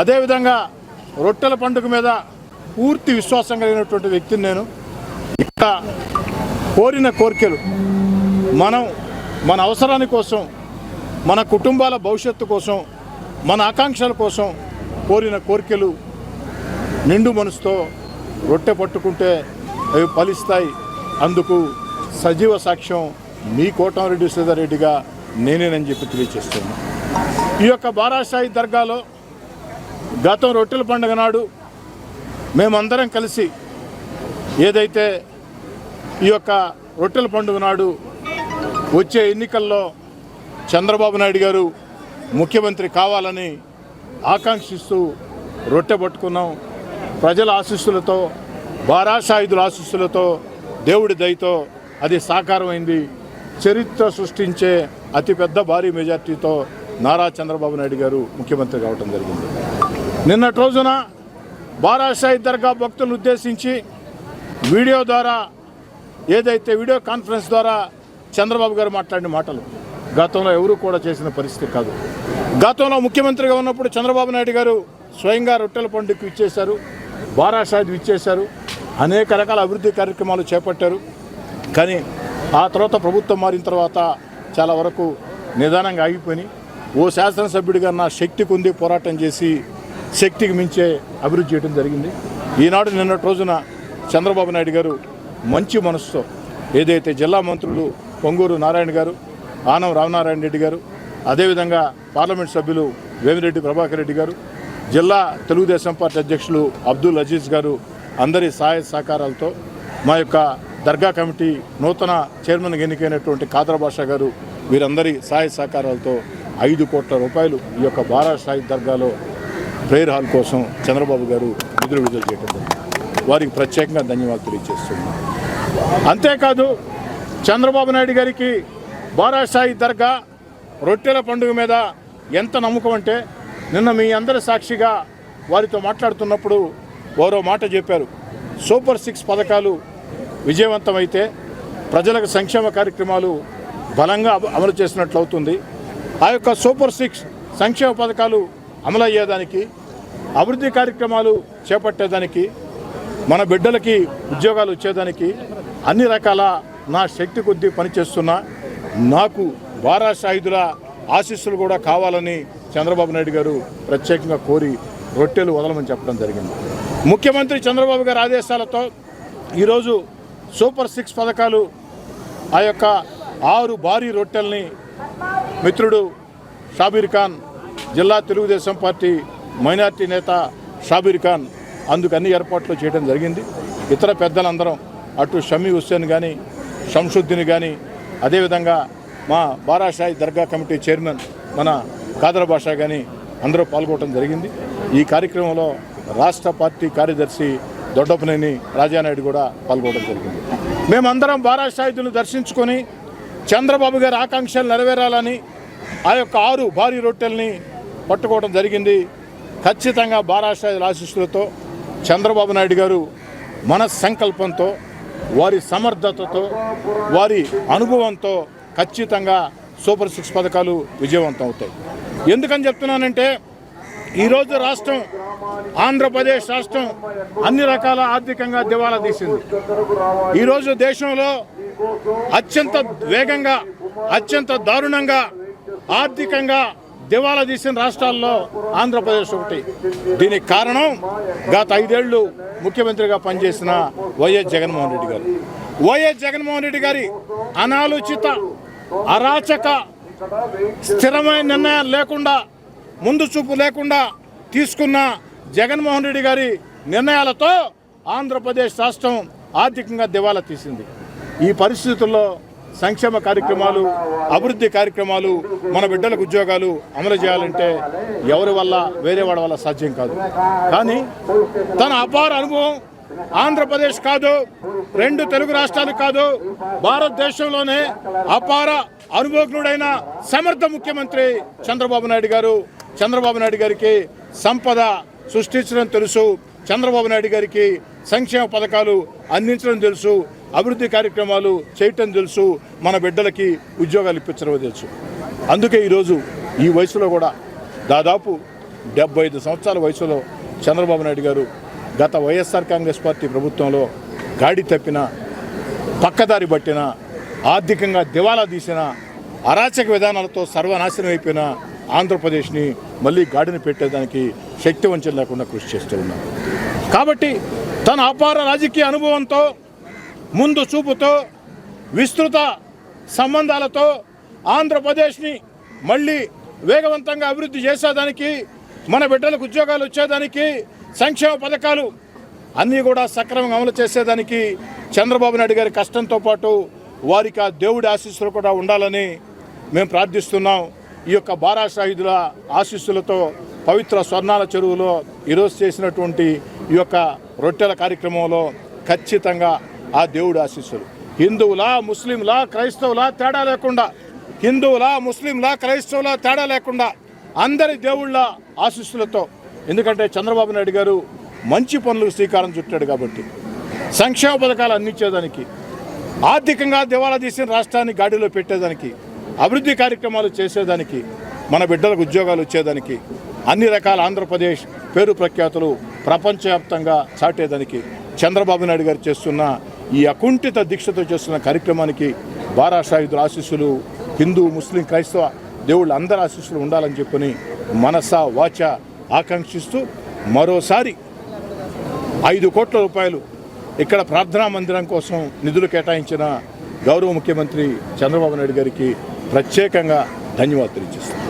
అదేవిధంగా రొట్టెల పండుగ మీద పూర్తి విశ్వాసం కలిగినటువంటి వ్యక్తిని నేను. ఇక్కడ కోరిన కోరికలు మనం మన అవసరాని కోసం మన కుటుంబాల భవిష్యత్తు కోసం మన ఆకాంక్షల కోసం కోరిన కోరికలు నిండు మనసుతో రొట్టె పట్టుకుంటే అవి ఫలిస్తాయి. అందుకు సజీవ సాక్ష్యం మీ కోటమిరెడ్డి శ్రీధర్ రెడ్డిగా నేనేనని చెప్పి తెలియజేస్తున్నాను. ఈ యొక్క బారాషాయి దర్గాలో గతం రొట్టెల పండుగ నాడు మేమందరం కలిసి ఏదైతే ఈ యొక్క రొట్టెల పండుగ నాడు వచ్చే ఎన్నికల్లో చంద్రబాబు నాయుడు గారు ముఖ్యమంత్రి కావాలని ఆకాంక్షిస్తూ రొట్టె పట్టుకున్నాం. ప్రజల ఆశీస్సులతో బారాసాయుధుల ఆశీస్సులతో దేవుడి దయతో అది సాకారమైంది. చరిత్ర సృష్టించే అతిపెద్ద భారీ మెజార్టీతో నారా చంద్రబాబు నాయుడు గారు ముఖ్యమంత్రి కావడం జరిగింది. నిన్నటి రోజున బారాసాయి దర్గా భక్తులను ఉద్దేశించి వీడియో ద్వారా ఏదైతే వీడియో కాన్ఫరెన్స్ ద్వారా చంద్రబాబు గారు మాట్లాడిన మాటలు గతంలో ఎవరు కూడా చేసిన పరిస్థితి కాదు. గతంలో ముఖ్యమంత్రిగా ఉన్నప్పుడు చంద్రబాబు నాయుడు గారు స్వయంగా రొట్టెల పండుగకు ఇచ్చేశారు బారాషాది ఇచ్చేశారు అనేక రకాల అభివృద్ధి కార్యక్రమాలు చేపట్టారు. కానీ ఆ తర్వాత ప్రభుత్వం మారిన తర్వాత చాలా వరకు నిదానంగా ఆగిపోయి ఓ శాసనసభ్యుడిగా నా శక్తికి ఉంది పోరాటం చేసి శక్తికి మించే అభివృద్ధి చేయడం జరిగింది. ఈనాడు నిన్నటి రోజున చంద్రబాబు నాయుడు గారు మంచి మనసుతో ఏదైతే జిల్లా మంత్రులు పొంగూరు నారాయణ గారు ఆనం రామనారాయణ రెడ్డి గారు అదేవిధంగా పార్లమెంట్ సభ్యులు వేమిరెడ్డి ప్రభాకర్ రెడ్డి గారు జిల్లా తెలుగుదేశం పార్టీ అధ్యక్షులు అబ్దుల్ అజీజ్ గారు అందరి సహాయ సహకారాలతో మా యొక్క దర్గా కమిటీ నూతన చైర్మన్ ఎన్నికైనటువంటి కాదర్ బాషా గారు వీరందరి సహాయ సహకారాలతో ఐదు కోట్ల రూపాయలు ఈ యొక్క బారా సాయి దర్గాలో ప్రేయర్ హాల్ కోసం చంద్రబాబు గారు నిధులు విడుదల చేయటం వారికి ప్రత్యేకంగా ధన్యవాదాలు తెలియజేస్తున్నాను. అంతేకాదు చంద్రబాబు నాయుడు గారికి బారాసాయి దర్గా రొట్టెల పండుగ మీద ఎంత నమ్మకం అంటే నిన్న మీ అందరి సాక్షిగా వారితో మాట్లాడుతున్నప్పుడు వారో మాట చెప్పారు. సూపర్ సిక్స్ పథకాలు విజయవంతమైతే ప్రజలకు సంక్షేమ కార్యక్రమాలు బలంగా అమలు చేసినట్లు అవుతుంది ఆ యొక్క సూపర్ సిక్స్ సంక్షేమ పథకాలు అమలు అయ్యేదానికి అభివృద్ధి కార్యక్రమాలు చేపట్టేదానికి మన బిడ్డలకి ఉద్యోగాలు వచ్చేదానికి అన్ని రకాల నా శక్తి కొద్దీ పనిచేస్తున్న నాకు వారాసాయుధుల ఆశీస్సులు కూడా కావాలని చంద్రబాబు నాయుడు గారు ప్రత్యేకంగా కోరి రొట్టెలు వదలమని చెప్పడం జరిగింది. ముఖ్యమంత్రి చంద్రబాబు గారి ఆదేశాలతో ఈరోజు సూపర్ సిక్స్ పథకాలు ఆ యొక్క ఆరు భారీ రొట్టెల్ని మిత్రుడు షాబీర్ ఖాన్ జిల్లా తెలుగుదేశం పార్టీ మైనార్టీ నేత షాబీర్ ఖాన్ అందుకు అన్ని ఏర్పాట్లు చేయడం జరిగింది. ఇతర పెద్దలందరం అటు షమీ హుస్సేన్ కానీ షంషుద్దీన్ కానీ అదేవిధంగా మా బారాషాయి దర్గా కమిటీ చైర్మన్ మన కాదర భాషా కానీ అందరూ పాల్గొనడం జరిగింది. ఈ కార్యక్రమంలో రాష్ట్ర పార్టీ కార్యదర్శి దొడ్డపనేని రాజానాయుడు కూడా పాల్గొనడం జరిగింది. మేమందరం బారాషాయిదులను దర్శించుకొని చంద్రబాబు గారి ఆకాంక్షలు నెరవేరాలని ఆ యొక్క ఆరు భారీ రొట్టెల్ని పట్టుకోవడం జరిగింది. ఖచ్చితంగా బారాషాయుల ఆశీస్సులతో చంద్రబాబు నాయుడు గారు మన సంకల్పంతో వారి సమర్థతతో వారి అనుభవంతో ఖచ్చితంగా సూపర్ సిక్స్ పథకాలు విజయవంతం అవుతాయి. ఎందుకని చెప్తున్నానంటే ఈరోజు రాష్ట్రం ఆంధ్రప్రదేశ్ రాష్ట్రం అన్ని రకాల ఆర్థికంగా దివాలా తీసింది. ఈరోజు దేశంలో అత్యంత వేగంగా అత్యంత దారుణంగా ఆర్థికంగా దివాలా తీసిన రాష్ట్రాల్లో ఆంధ్రప్రదేశ్ ఒకటి. దీనికి కారణం గత ఐదేళ్ళు ముఖ్యమంత్రిగా పనిచేసిన వైఎస్ జగన్మోహన్ రెడ్డి గారు. వైఎస్ జగన్మోహన్ రెడ్డి గారి అనాలోచిత అరాచక స్థిరమైన నిర్ణయాలు లేకుండా ముందు చూపు లేకుండా తీసుకున్న జగన్మోహన్ రెడ్డి గారి నిర్ణయాలతో ఆంధ్రప్రదేశ్ రాష్ట్రం ఆర్థికంగా దివాలా తీసింది. ఈ పరిస్థితుల్లో సంక్షేమ కార్యక్రమాలు అభివృద్ధి కార్యక్రమాలు మన బిడ్డలకు ఉద్యోగాలు అమలు చేయాలంటే ఎవరి వల్ల వేరే వాడి వల్ల సాధ్యం కాదు. కానీ తన అపార అనుభవం ఆంధ్రప్రదేశ్ కాదు రెండు తెలుగు రాష్ట్రాలు కాదు భారతదేశంలోనే అపార అనుభవజ్ఞుడైన సమర్థ ముఖ్యమంత్రి చంద్రబాబు నాయుడు గారు చంద్రబాబు నాయుడు గారికి సంపద సృష్టించడం తెలుసు చంద్రబాబు నాయుడు గారికి సంక్షేమ పథకాలు అందించడం తెలుసు అభివృద్ధి కార్యక్రమాలు చేయటం తెలుసు మన బిడ్డలకి ఉద్యోగాలు ఇప్పించడం తెలుసు. అందుకే ఈరోజు ఈ వయసులో కూడా దాదాపు డెబ్బై ఐదు సంవత్సరాల వయసులో చంద్రబాబు నాయుడు గారు గత వైఎస్ఆర్ కాంగ్రెస్ పార్టీ ప్రభుత్వంలో గాడి తప్పిన పక్కదారి పట్టిన ఆర్థికంగా దివాలా తీసిన అరాచక విధానాలతో సర్వనాశనం అయిపోయిన ఆంధ్రప్రదేశ్ని మళ్ళీ గాడిని పెట్టేదానికి శక్తివంచం లేకుండా కృషి చేస్తూ ఉన్నారు కాబట్టి తన అపార రాజకీయ అనుభవంతో ముందు చూపుతో విస్తృత సంబంధాలతో ఆంధ్రప్రదేశ్ని మళ్ళీ వేగవంతంగా అభివృద్ధి చేసేదానికి మన బిడ్డలకు ఉద్యోగాలు వచ్చేదానికి సంక్షేమ పథకాలు అన్నీ కూడా సక్రమంగా అమలు చేసేదానికి చంద్రబాబు నాయుడు గారి కష్టంతో పాటు వారికి ఆ దేవుడి ఆశీస్సులు కూడా ఉండాలని మేము ప్రార్థిస్తున్నాం. ఈ యొక్క బారా షాహిదుల ఆశీస్సులతో పవిత్ర స్వర్ణాల చెరువులో ఈరోజు చేసినటువంటి ఈ యొక్క రొట్టెల కార్యక్రమంలో ఖచ్చితంగా ఆ దేవుడు ఆశీస్సులు. హిందువులా ముస్లింలా క్రైస్తవులా తేడా లేకుండా హిందువులా ముస్లింలా క్రైస్తవులా తేడా లేకుండా అందరి దేవుళ్ళ ఆశీస్సులతో. ఎందుకంటే చంద్రబాబు నాయుడు గారు మంచి పనులకు శ్రీకారం చుట్టాడు కాబట్టి. సంక్షేమ పథకాలు అందించేదానికి ఆర్థికంగా దివాలా తీసిన రాష్ట్రాన్ని గాడిలో పెట్టేదానికి అభివృద్ధి కార్యక్రమాలు చేసేదానికి మన బిడ్డలకు ఉద్యోగాలు వచ్చేదానికి అన్ని రకాల ఆంధ్రప్రదేశ్ పేరు ప్రఖ్యాతులు ప్రపంచవ్యాప్తంగా చాటేదానికి చంద్రబాబు నాయుడు గారు చేస్తున్న ఈ అకుంఠిత దీక్షతో చేస్తున్న కార్యక్రమానికి బారాసాయుధుల ఆశీస్సులు హిందూ ముస్లిం క్రైస్తవ దేవుళ్ళ అందరి ఆశీస్సులు ఉండాలని చెప్పుకొని మనస వాచ ఆకాంక్షిస్తూ మరోసారి ఐదు కోట్ల రూపాయలు ఇక్కడ ప్రార్థనా మందిరం కోసం నిధులు కేటాయించిన గౌరవ ముఖ్యమంత్రి చంద్రబాబు నాయుడు గారికి ప్రత్యేకంగా ధన్యవాదాలు తెలియజేస్తాను